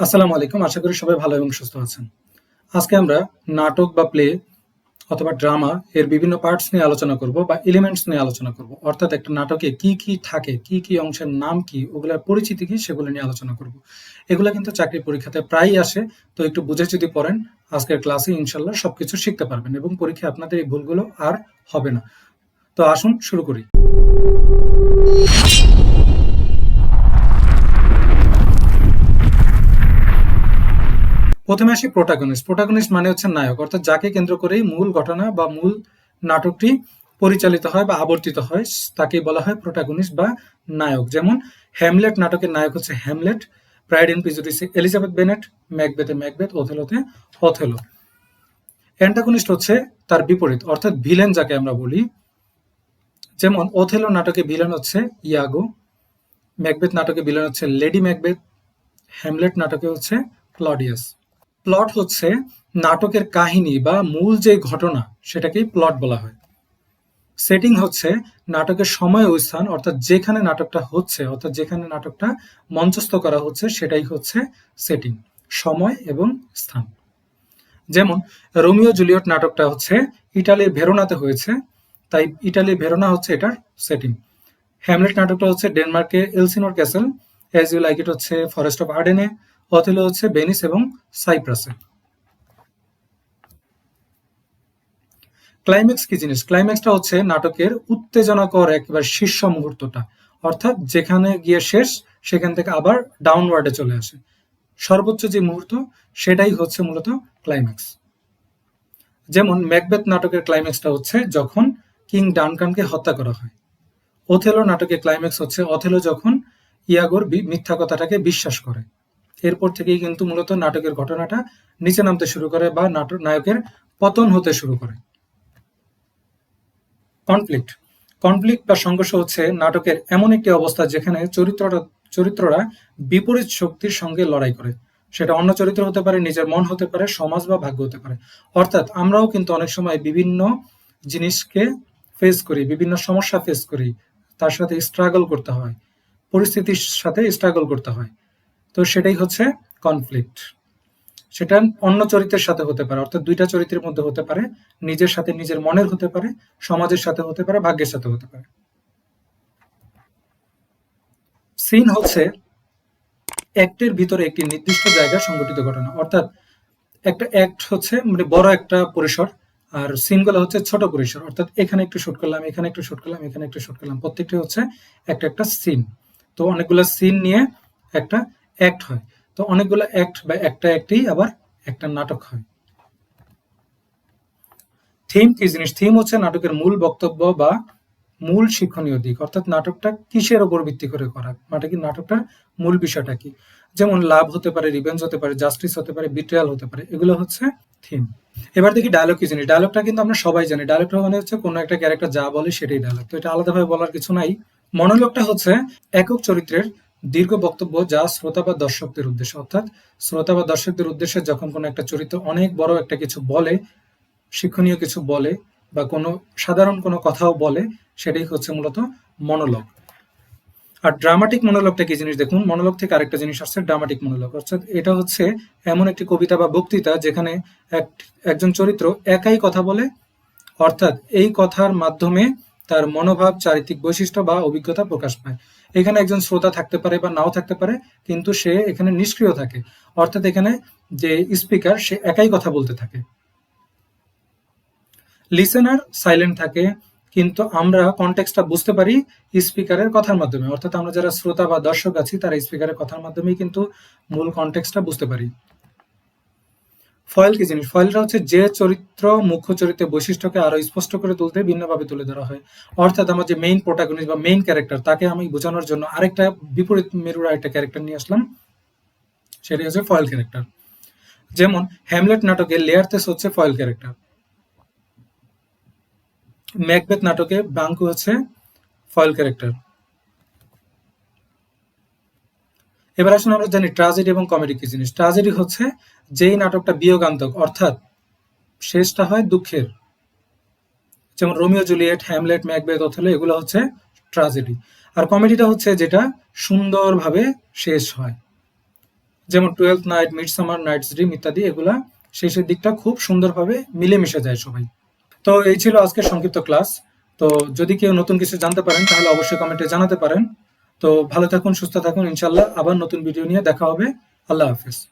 আসসালামু আলাইকুম। আশা করি সবাই ভালো এবং সুস্থ আছেন। আজকে আমরা নাটক বা প্লে অথবা ড্রামা এর বিভিন্ন পার্টস নিয়ে আলোচনা করব বা এলিমেন্টস নিয়ে আলোচনা করব। অর্থাৎ একটা নাটকে কি কি থাকে, কি কি অংশের নাম কি, ওগুলোর পরিচিতি কি সেগুলো নিয়ে আলোচনা করব। এগুলো কিন্তু চাকরি পরীক্ষাতে প্রায়ই আসে, তো একটু বুঝে যদি পড়েন, আজকের ক্লাসে ইনশাল্লাহ সবকিছু শিখতে পারবেন এবং পরীক্ষায় আপনাদের এই ভুলগুলো আর হবে না। তো আসুন শুরু করি। প্রথমে আসি প্রোটাগনিস্ট প্রোটাগনিস্ট মানে হচ্ছে নায়ক, অর্থাৎ যাকে কেন্দ্র করেই মূল ঘটনা বা মূল নাটকটি পরিচালিত হয় বা আবর্তিত হয় তাকে বলা হয় প্রোটাগনিস্ট বা নায়ক। যেমন হ্যামলেট নাটকের নায়ক হচ্ছে হ্যামলেট প্রাইড এন্ড প্রিজুডিসে এলিজাবেথ বেনেট ম্যাকবেথে ম্যাকবেথ ওথেলোতে ওথেলো অ্যান্টাগনিস্ট হচ্ছে তার বিপরীত, অর্থাৎ ভিলেন যাকে আমরা বলি। যেমন ওথেলো নাটকে ভিলেন হচ্ছে ইয়াগো ম্যাকবেথ নাটকে ভিলেন হচ্ছে লেডি ম্যাকবেথ হ্যামলেট নাটকে হচ্ছে ক্লডিয়াস প্লট হচ্ছে নাটকের কাহিনী বা মূল যে ঘটনা, সেটাকেই প্লট বলা হয়। সেটিং হচ্ছে নাটকের সময় ও স্থান, অর্থাৎ যেখানে নাটকটা হচ্ছে, অর্থাৎ যেখানে নাটকটা মঞ্চস্থ করা হচ্ছে, সেটাই হচ্ছে সেটিং সময় এবং স্থান। যেমন, রোমিও জুলিয়ট নাটকটা হচ্ছে ইটালির ভেরোনাতে হয়েছে, তাই ইটালির ভেরোনা হচ্ছে এটার সেটিং হ্যামলেট নাটকটা হচ্ছে ডেনমার্কে Elsinore castle as you like it হচ্ছে ফরেস্ট অফ আর্ডেনে অথেলো হচ্ছে বেনিস এবং সাইপ্রাসে। ক্লাইম্যাক্স কি জিনিস? ক্লাইম্যাক্সটা হচ্ছে নাটকের উত্তেজনাকর একবার শীর্ষ মুহূর্তটা। অর্থাৎ যেখানে গিয়ে শেষ, সেখান থেকে আবার ডাউনওয়ার্ডে চলে আসে। সর্বোচ্চ যে মুহূর্ত, সেটাই হচ্ছে মূলত ক্লাইম্যাক্স। যেমন ম্যাকবেথ নাটকের ক্লাইম্যাক্সটা হচ্ছে যখন কিং ডানকানকে হত্যা করা হয়। ওথেলো নাটকের ক্লাইম্যাক্স হচ্ছে অথেলো যখন ইয়াগোর মিথ্যা কথাটাকে বিশ্বাস করে। এরপর থেকেই কিন্তু মূলত নাটকের ঘটনাটা নিচে নামতে শুরু করে বা নাটক নায়কের পতন হতে শুরু করে। কনফ্লিক্ট। কনফ্লিক্ট বা সংঘর্ষ হচ্ছে নাটকের এমন একটি অবস্থা যেখানে চরিত্রটা, চরিত্ররা বিপরীত শক্তির সঙ্গে লড়াই করে। সেটা অন্য চরিত্র হতে পারে, নিজের মন হতে পারে, সমাজ বা ভাগ্য হতে পারে। অর্থাৎ আমরাও কিন্তু অনেক সময় বিভিন্ন জিনিসকে ফেস করি, বিভিন্ন সমস্যা ফেস করি, তার সাথে স্ট্রাগল করতে হয়। পরিস্থিতির সাথে স্ট্রাগল করতে হয়। তো সেটাই হচ্ছে কনফ্লিক্ট সেটা অন্য চরিত্রের সাথে হতে পারে, অর্থাৎ দুইটা চরিত্রের মধ্যে হতে পারে, নিজের সাথে নিজের মনের হতে পারে, সমাজের সাথে হতে পারে, ভাগ্যের সাথে হতে পারে। সিন হচ্ছে অ্যাক্টের ভিতরে একটি নির্দিষ্ট জায়গায় সংগঠিত ঘটনা, অর্থাৎ একটা অ্যাক্ট হচ্ছে মানে বড় একটা পরিসর, আর সিনগুলো হচ্ছে ছোট পরিসর, অর্থাৎ এখানে একটু শুট করলাম, এখানে একটু শুট করলাম, এখানে একটু শুট করলাম, প্রত্যেকটি হচ্ছে একটা একটা সিন তো অনেকগুলো সিন নিয়ে একটা অ্যাক্ট হয়। তো অনেকগুলো অ্যাক্ট বা একটা অ্যাক্টেই আবার একটা নাটক হয়। থিম কি জিনিস? থিম হচ্ছে নাটকের মূল বক্তব্য বা মূল শিক্ষণীয় দিক। অর্থাৎ নাটকটা কিসের ওপর ভিত্তি করে করা? মানে কি নাটকটার মূল বিষয়টা কি? যেমন লাভ হতে পারে রিভেঞ্জ হতে পারে জাস্টিস হতে পারে বিট্রিয়াল হতে পারে, এগুলো হচ্ছে থিম এবার দেখি ডায়লগ কি জিনিস? ডায়লগটা কিন্তু আমরা সবাই জানি। ডায়লগটা মানে হচ্ছে কোনো একটা ক্যারেক্টার যা বলে সেটাই ডায়লগ তো এটা আলাদাভাবে বলার কিছু নাই। মনোলগটা হচ্ছে একক চরিত্রের দীর্ঘ বক্তব্য যা শ্রোতা বা দর্শকদের উদ্দেশ্যে, অর্থাৎ শ্রোতা বা দর্শকদের উদ্দেশ্যে যখন কোনো একটা চরিত্র অনেক বড় একটা কিছু বলে, শিক্ষণীয় কিছু বলে বা কোনো সাধারণ কোনো কথাও বলে, সেটাই হচ্ছে মূলত মনোলগ। আর ড্রামাটিক মনোলগটা কি জিনিস? দেখুন, মনোলগ থেকে আরেকটা জিনিস আসছে ড্রামাটিক মনোলগ। অর্থাৎ এটা হচ্ছে এমন একটি কবিতা বা বক্তৃতা যেখানে এক, একজন চরিত্র একাই কথা বলে, অর্থাৎ এই কথার মাধ্যমে তার মনোভাব, চারিত্রিক বৈশিষ্ট্য বা অভিজ্ঞতা প্রকাশ পায়। এখানে একজন শ্রোতা থাকতে পারে বা নাও থাকতে পারে, কিন্তু সে এখানে নিষ্ক্রিয় থাকে। অর্থাৎ এখানে যে স্পিকার, সে একাই কথা বলতে থাকে। লিসেনার সাইলেন্ট থাকে, কিন্তু আমরা কনটেক্সটটা বুঝতে পারি স্পিকারের কথার মাধ্যমে। অর্থাৎ আমরা যারা শ্রোতা বা দর্শক আছি, তারা স্পিকারের কথার মাধ্যমেই কিন্তু মূল কনটেক্সটটা বুঝতে পারি। ফয়েল কি জিনিস? ফয়েলটা হচ্ছে যে চরিত্র, মুখ্য চরিত্রের বৈশিষ্ট্যকে আরও স্পষ্ট করে তুলতে ভিন্নভাবে তুলে ধরা হয়। অর্থাৎ আমার যে মেইন প্রোটাগনিস্ট বা মেইন ক্যারেক্টার তাকে আমি বোঝানোর জন্য আরেকটা বিপরীত মেরুর আরেকটা ক্যারেক্টার নিয়ে আসলাম। সেটি হচ্ছে ফয়েল ক্যারেক্টার যেমন হ্যামলেট নাটকে লেয়ারতেস হচ্ছে ফয়েল ক্যারেক্টার ম্যাকবেথ নাটকে বাঙ্কু হচ্ছে ফয়েল ক্যারেক্টার এবার আসুন আমরা জানি ট্রাজেডি এবং কমেডি কি জিনিস? ট্রাজেডি হচ্ছে যেই নাটকটা বিয়োগান্তক, অর্থাৎ শেষটা হয় দুঃখের। যেমন রোমিও জুলিয়েট, হ্যামলেট, ম্যাকবেথ, অথলে, এগুলো হচ্ছে ট্রাজেডি। আর কমেডিটা হচ্ছে যেটা সুন্দরভাবে শেষ হয়। যেমন Twelfth Night Midsummer Night's Dream ইত্যাদি, এগুলা শেষের দিকটা খুব সুন্দরভাবে মিলেমিশে যায় সবাই। তো এই ছিল আজকের সংক্ষিপ্ত ক্লাস। তো যদি কেউ নতুন কিছু জানতে পারেন, তাহলে অবশ্যই কমেন্টে জানাতে পারেন। তো ভালো থাকুন, সুস্থ থাকুন ইনশাল্লাহ আবার নতুন ভিডিও নিয়ে দেখা হবে। আল্লাহ হাফেজ।